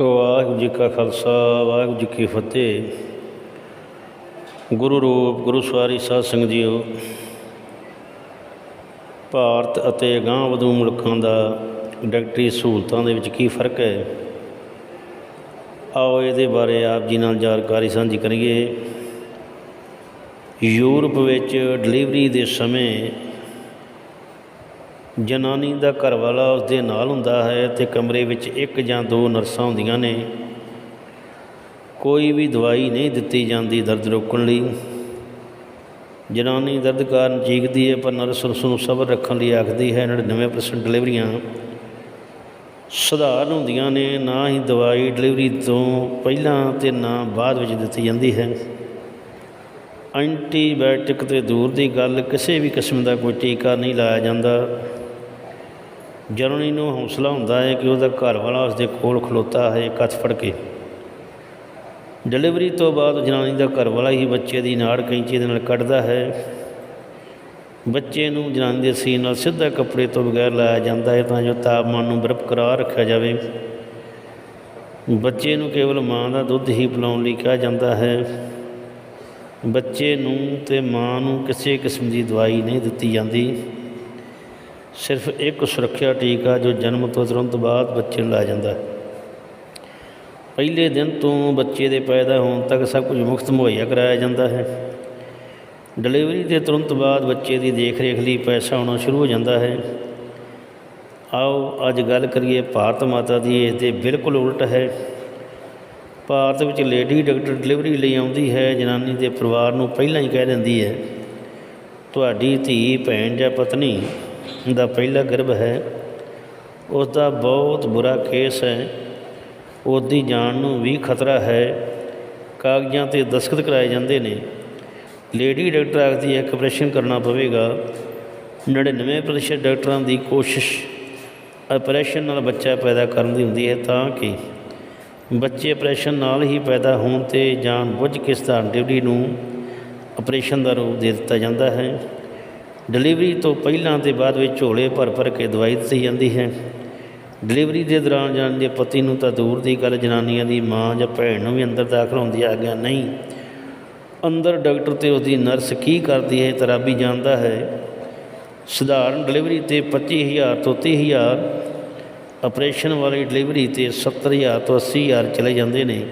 ਵਾਹਿਗੁਰੂ ਜੀ ਕਾ ਖਾਲਸਾ, ਵਾਹਿਗੁਰੂ ਜੀ ਕੀ ਫਤਿਹ। ਗੁਰੂ ਰੂਪ, ਗੁਰੂ ਸਵਾਰੀ ਸਾਧ ਸੰਗਤ ਜੀਓ, ਭਾਰਤ ਅਤੇ ਅਗਾਂਹ ਵਧੂ ਮੁਲਕਾਂ ਦਾ ਡਾਕਟਰੀ ਸਹੂਲਤਾਂ ਦੇ ਵਿੱਚ ਕੀ ਫ਼ਰਕ ਹੈ? ਆਓ ਇਹਦੇ ਬਾਰੇ ਆਪ ਜੀ ਨਾਲ ਜਾਣਕਾਰੀ ਸਾਂਝੀ ਕਰੀਏ। ਯੂਰਪ ਵਿੱਚ ਡਿਲੀਵਰੀ ਦੇ ਸਮੇਂ ਜਨਾਨੀ ਦਾ ਘਰਵਾਲਾ ਉਸ ਦੇ ਨਾਲ ਹੁੰਦਾ ਹੈ ਤੇ ਕਮਰੇ ਵਿੱਚ ਇੱਕ ਜਾਂ ਦੋ ਨਰਸਾਂ ਹੁੰਦੀਆਂ ਨੇ। ਕੋਈ ਵੀ ਦਵਾਈ ਨਹੀਂ ਦਿੱਤੀ ਜਾਂਦੀ ਦਰਦ ਰੋਕਣ ਲਈ। ਜਨਾਨੀ ਦਰਦ ਕਾਰਨ ਚੀਕਦੀ ਹੈ, ਪਰ ਨਰਸ ਉਸ ਨੂੰ ਸਬਰ ਰੱਖਣ ਲਈ ਆਖਦੀ ਹੈ 99% ਡਿਲੀਵਰੀਆਂ ਸਧਾਰਨ ਹੁੰਦੀਆਂ ਨੇ, ਨਾ ਹੀ ਦਵਾਈ ਡਿਲੀਵਰੀ ਤੋਂ ਪਹਿਲਾਂ ਤੇ ਨਾ ਬਾਅਦ ਵਿੱਚ ਦਿੱਤੀ ਜਾਂਦੀ ਹੈ। ਐਂਟੀਬਾਇਓਟਿਕ ਤੇ ਦੂਰ ਦੀ ਗੱਲ, ਕਿਸੇ ਵੀ ਕਿਸਮ ਦਾ ਕੋਈ ਟੀਕਾ ਨਹੀਂ ਲਾਇਆ ਜਾਂਦਾ। ਜਨਨੀ ਨੂੰ ਹੌਸਲਾ ਹੁੰਦਾ ਹੈ ਕਿ ਉਹਦਾ ਘਰ ਵਾਲਾ ਉਸਦੇ ਕੋਲ ਖਲੋਤਾ ਹੈ ਕੱਥ ਫੜ ਕੇ। ਡਿਲੀਵਰੀ ਤੋਂ ਬਾਅਦ ਜਨਾਨੀ ਦਾ ਘਰ ਵਾਲਾ ਹੀ ਬੱਚੇ ਦੀ ਨਾੜ ਕੈਂਚੀ ਦੇ ਨਾਲ ਕੱਢਦਾ ਹੈ। ਬੱਚੇ ਨੂੰ ਜਨਾਨੀ ਦੇ ਸੀਨ ਨਾਲ ਸਿੱਧਾ ਕੱਪੜੇ ਤੋਂ ਬਗੈਰ ਲਾਇਆ ਜਾਂਦਾ ਹੈ ਤਾਂ ਜੋ ਤਾਪਮਾਨ ਨੂੰ ਬਰਕਰਾਰ ਰੱਖਿਆ ਜਾਵੇ। ਬੱਚੇ ਨੂੰ ਕੇਵਲ ਮਾਂ ਦਾ ਦੁੱਧ ਹੀ ਪਿਲਾਉਣ ਲਈ ਕਿਹਾ ਜਾਂਦਾ ਹੈ। ਬੱਚੇ ਨੂੰ ਤੇ ਮਾਂ ਨੂੰ ਕਿਸੇ ਕਿਸਮ ਦੀ ਦਵਾਈ ਨਹੀਂ ਦਿੱਤੀ ਜਾਂਦੀ। ਸਿਰਫ ਇੱਕ ਸੁਰੱਖਿਆ ਟੀਕਾ ਜੋ ਜਨਮ ਤੋਂ ਤੁਰੰਤ ਬਾਅਦ ਬੱਚੇ ਨੂੰ ਲਾਇਆ ਜਾਂਦਾ ਹੈ। ਪਹਿਲੇ ਦਿਨ ਤੋਂ ਬੱਚੇ ਦੇ ਪੈਦਾ ਹੋਣ ਤੱਕ ਸਭ ਕੁਝ ਮੁਫਤ ਮੁਹੱਈਆ ਕਰਾਇਆ ਜਾਂਦਾ ਹੈ। ਡਿਲੀਵਰੀ ਦੇ ਤੁਰੰਤ ਬਾਅਦ ਬੱਚੇ ਦੀ ਦੇਖ-ਰੇਖ ਲਈ ਪੈਸਾ ਆਉਣਾ ਸ਼ੁਰੂ ਹੋ ਜਾਂਦਾ ਹੈ। ਆਓ ਅੱਜ ਗੱਲ ਕਰੀਏ ਭਾਰਤ ਮਾਤਾ ਦੀ, ਇਸ ਦੇ ਬਿਲਕੁਲ ਉਲਟ ਹੈ। ਭਾਰਤ ਵਿੱਚ ਲੇਡੀ ਡਾਕਟਰ ਡਿਲੀਵਰੀ ਲਈ ਆਉਂਦੀ ਹੈ, ਜਨਾਨੀ ਦੇ ਪਰਿਵਾਰ ਨੂੰ ਪਹਿਲਾਂ ਹੀ ਕਹਿ ਦਿੰਦੀ ਹੈ, ਤੁਹਾਡੀ ਧੀ, ਭੈਣ ਜਾਂ ਪਤਨੀ ਦਾ ਪਹਿਲਾ ਗਰਭ ਹੈ ਉਸ ਦਾ ਬਹੁਤ ਬੁਰਾ ਕੇਸ ਹੈ। ਉਹਦੀ ਜਾਨ ਨੂੰ ਵੀ ਖਤਰਾ ਹੈ। ਕਾਗਜ਼ਾਂ ਤੇ ਦਸਖਤ ਕਰਾਏ ਜਾਂਦੇ ਨੇ। ਲੇਡੀ ਡਾਕਟਰ ਆਖਦੀ ਹੈ ਕਿ ਆਪਰੇਸ਼ਨ ਕਰਨਾ ਪਵੇਗਾ। 99% ਡਾਕਟਰਾਂ ਦੀ ਕੋਸ਼ਿਸ਼ ਆਪਰੇਸ਼ਨ ਨਾਲ ਬੱਚਾ ਪੈਦਾ ਕਰਨ ਦੀ ਹੁੰਦੀ ਹੈ, ਤਾਂ ਕਿ ਬੱਚੇ ਆਪਰੇਸ਼ਨ ਨਾਲ ਹੀ ਪੈਦਾ ਹੋਣ ਤੇ ਜਾਣ ਬੁੱਝ ਕੇ ਸਧਾਰਨ ਡਿਲੀਵਰੀ ਨੂੰ ਆਪਰੇਸ਼ਨ ਦਾ ਰੂਪ ਦੇ ਦਿੱਤਾ ਜਾਂਦਾ ਹੈ। ਡਿਲੀਵਰੀ ਤੋਂ ਪਹਿਲਾਂ ਤੇ ਬਾਅਦ ਵਿੱਚ ਝੋਲੇ ਭਰ ਭਰ ਕੇ ਦਵਾਈ ਦਿੱਤੀ ਜਾਂਦੀ ਹੈ। ਡਿਲੀਵਰੀ ਦੇ ਦੌਰਾਨ ਜਨਾਨੀ ਦੇ ਪਤੀ ਨੂੰ ਤਾਂ ਦੂਰ ਦੀ ਗੱਲ, ਜਨਾਨੀਆਂ ਦੀ ਮਾਂ ਜਾਂ ਭੈਣ ਨੂੰ ਵੀ ਅੰਦਰ ਦਾਖਲ ਹੋਣ ਦੀ ਆਗਿਆ ਨਹੀਂ। ਅੰਦਰ ਡਾਕਟਰ ਤੇ ਉਹਦੀ ਨਰਸ ਕੀ ਕਰਦੀ ਹੈ, ਤਰਾਬੀ ਜਾਣਦਾ ਹੈ। ਸਧਾਰਨ ਡਿਲੀਵਰੀ ਤੇ 25000 ਤੋਂ 30000 ਆਪਰੇਸ਼ਨ ਵਾਲੀ ਡਿਲੀਵਰੀ ਤੇ 70000 ਤੋਂ 80000 ਚਲੇ ਜਾਂਦੇ ਨੇ।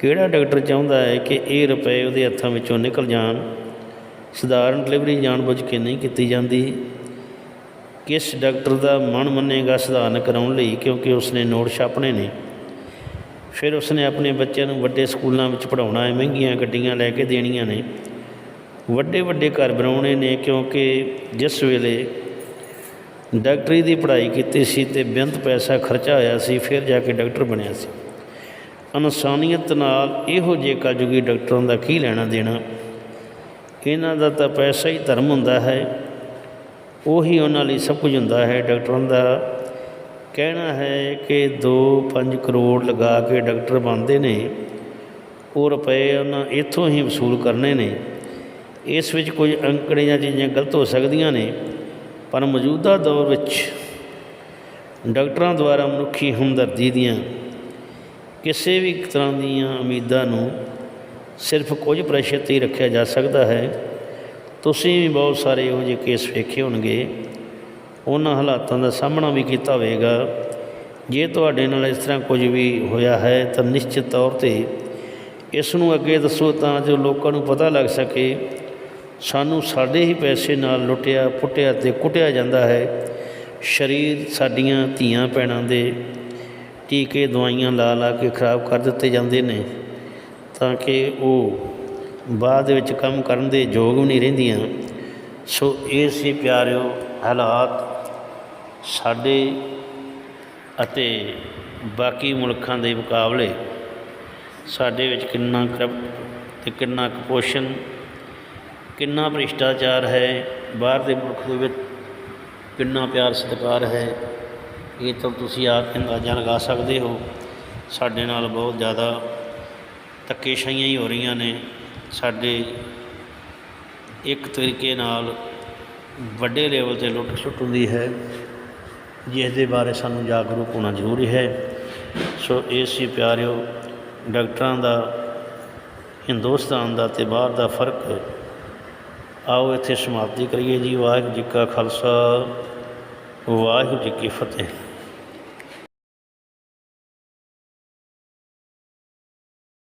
ਕਿਹੜਾ ਡਾਕਟਰ ਚਾਹੁੰਦਾ ਹੈ ਕਿ ਇਹ ਰੁਪਏ ਉਹਦੇ ਹੱਥਾਂ ਵਿੱਚੋਂ ਨਿਕਲ ਜਾਣ? ਸਧਾਰਨ ਡਿਲੀਵਰੀ ਜਾਣਬੁੱਝ ਕੇ ਨਹੀਂ ਕੀਤੀ ਜਾਂਦੀ। ਕਿਸ ਡਾਕਟਰ ਦਾ ਮਨ ਮੰਨੇਗਾ ਸਧਾਰਨ ਕਰਾਉਣ ਲਈ, ਕਿਉਂਕਿ ਉਸਨੇ ਨੋਟ ਛਾਪਣੇ ਨੇ। ਫਿਰ ਉਸਨੇ ਆਪਣੇ ਬੱਚਿਆਂ ਨੂੰ ਵੱਡੇ ਸਕੂਲਾਂ ਵਿੱਚ ਪੜਾਉਣਾ ਹੈ, ਮਹਿੰਗੀਆਂ ਗੱਡੀਆਂ ਲੈ ਕੇ ਦੇਣੀਆਂ ਨੇ। ਵੱਡੇ ਵੱਡੇ ਘਰ ਬਣਾਉਣੇ ਨੇ, ਕਿਉਂਕਿ ਜਿਸ ਵੇਲੇ ਡਾਕਟਰੀ ਦੀ ਪੜ੍ਹਾਈ ਕੀਤੀ ਸੀ ਤੇ ਬੇਅੰਤ ਪੈਸਾ ਖਰਚਾ ਹੋਇਆ ਸੀ, ਫਿਰ ਜਾ ਕੇ ਡਾਕਟਰ ਬਣਿਆ ਸੀ। ਇਨਸਾਨੀਅਤ ਨਾਲ ਇਹੋ ਜਿਹੇ ਕਲਯੁਗੀ ਡਾਕਟਰਾਂ ਦਾ ਕੀ ਲੈਣਾ ਦੇਣਾ ਇਹਨਾਂ ਦਾ ਤਾਂ ਪੈਸਾ ਹੀ ਧਰਮ ਹੁੰਦਾ ਹੈ। ਉਹੀ ਉਹਨਾਂ ਲਈ ਸਭ ਕੁਝ ਹੁੰਦਾ ਹੈ। ਡਾਕਟਰਾਂ ਦਾ ਕਹਿਣਾ ਹੈ ਕਿ 2-5 ਕਰੋੜ ਲਗਾ ਕੇ ਡਾਕਟਰ ਬਣਦੇ ਨੇ। ਉਹ ਰੁਪਏ ਉਹਨਾਂ ਇੱਥੋਂ ਹੀ ਵਸੂਲ ਕਰਨੇ ਨੇ। ਇਸ ਵਿੱਚ ਕੁਝ ਅੰਕੜੇ ਜਾਂ ਚੀਜ਼ਾਂ ਗਲਤ ਹੋ ਸਕਦੀਆਂ ਨੇ। ਪਰ ਮੌਜੂਦਾ ਦੌਰ ਵਿੱਚ ਡਾਕਟਰਾਂ ਦੁਆਰਾ ਮਨੁੱਖੀ ਹਮਦਰਦੀ ਦੀਆਂ ਕਿਸੇ ਵੀ ਤਰ੍ਹਾਂ ਦੀਆਂ ਉਮੀਦਾਂ ਨੂੰ ਸਿਰਫ ਕੁਝ ਪ੍ਰੈਸ਼ਰ ਤੇ ਹੀ ਰੱਖਿਆ ਜਾ ਸਕਦਾ ਹੈ। ਤੁਸੀਂ ਵੀ ਬਹੁਤ ਸਾਰੇ ਇਹੋ ਜਿਹੇ ਕੇਸ ਵੇਖੇ ਹੋਣਗੇ। ਉਹਨਾਂ ਹਾਲਾਤਾਂ ਦਾ ਸਾਹਮਣਾ ਵੀ ਕੀਤਾ ਹੋਵੇਗਾ। ਜੇ ਤੁਹਾਡੇ ਨਾਲ ਇਸ ਤਰ੍ਹਾਂ ਕੁਝ ਵੀ ਹੋਇਆ ਹੈ, ਤਾਂ ਨਿਸ਼ਚਿਤ ਤੌਰ ਤੇ ਇਸ ਨੂੰ ਅੱਗੇ ਦੱਸੋ ਤਾਂ ਜੋ ਲੋਕਾਂ ਨੂੰ ਪਤਾ ਲੱਗ ਸਕੇ। ਸਾਨੂੰ ਸਾਡੇ ਹੀ ਪੈਸੇ ਨਾਲ ਲੁੱਟਿਆ, ਪੁੱਟਿਆ ਤੇ ਕੁੱਟਿਆ ਜਾਂਦਾ ਹੈ। ਸਰੀਰ ਸਾਡੀਆਂ ਧੀਆਂ ਭੈਣਾਂ ਦੇ ਟੀਕੇ, ਦਵਾਈਆਂ ਲਾ ਲਾ ਕੇ ਖਰਾਬ ਕਰ ਦਿੱਤੇ ਜਾਂਦੇ ਨੇ। ਤਾਂ ਕਿ ਉਹ ਬਾਅਦ ਵਿੱਚ ਕੰਮ ਕਰਨ ਦੇ ਯੋਗ ਵੀ ਨਹੀਂ ਰਹਿੰਦੀਆਂ। ਸੋ ਇਹ ਸੀ ਪਿਆਰਿਓ ਹਾਲਾਤ ਸਾਡੇ ਅਤੇ ਬਾਕੀ ਮੁਲਕਾਂ ਦੇ ਮੁਕਾਬਲੇ। ਸਾਡੇ ਵਿੱਚ ਕਿੰਨਾ ਕਰਪਟ ਤੇ ਕਿੰਨਾ ਕੁਪੋਸ਼ਣ ਕਿੰਨਾ ਭ੍ਰਿਸ਼ਟਾਚਾਰ ਹੈ, ਬਾਹਰ ਦੇ ਮੁਲਕ ਦੇ ਵਿੱਚ ਕਿੰਨਾ ਪਿਆਰ ਸਤਿਕਾਰ ਹੈ, ਇਹ ਤਾਂ ਤੁਸੀਂ ਆਪ ਅੰਦਾਜ਼ਾ ਲਗਾ ਸਕਦੇ ਹੋ। ਸਾਡੇ ਨਾਲ ਬਹੁਤ ਜ਼ਿਆਦਾ ਧੱਕੇਸ਼ਾਹੀਆਂ ਹੀ ਹੋ ਰਹੀਆਂ ਨੇ। ਸਾਡੇ ਇੱਕ ਤਰੀਕੇ ਨਾਲ ਵੱਡੇ ਲੈਵਲ ਤੇ ਲੁੱਟ ਖਸੁੱਟ ਹੁੰਦੀ ਹੈ। ਜਿਸ ਦੇ ਬਾਰੇ ਸਾਨੂੰ ਜਾਗਰੂਕ ਹੋਣਾ ਜ਼ਰੂਰੀ ਹੈ। ਸੋ ਇਸ ਸੀ ਪਿਆਰਿਓ, ਡਾਕਟਰਾਂ ਦਾ, ਹਿੰਦੁਸਤਾਨ ਦਾ ਤੇ ਬਾਹਰ ਦਾ ਫ਼ਰਕ। ਆਓ ਇੱਥੇ ਸਮਾਪਤੀ ਕਰੀਏ ਜੀ। ਵਾਹਿਗੁਰੂ ਜੀ ਕਾ ਖਾਲਸਾ, ਵਾਹਿਗੁਰੂ ਜੀ ਕੀ ਫਤਿਹ।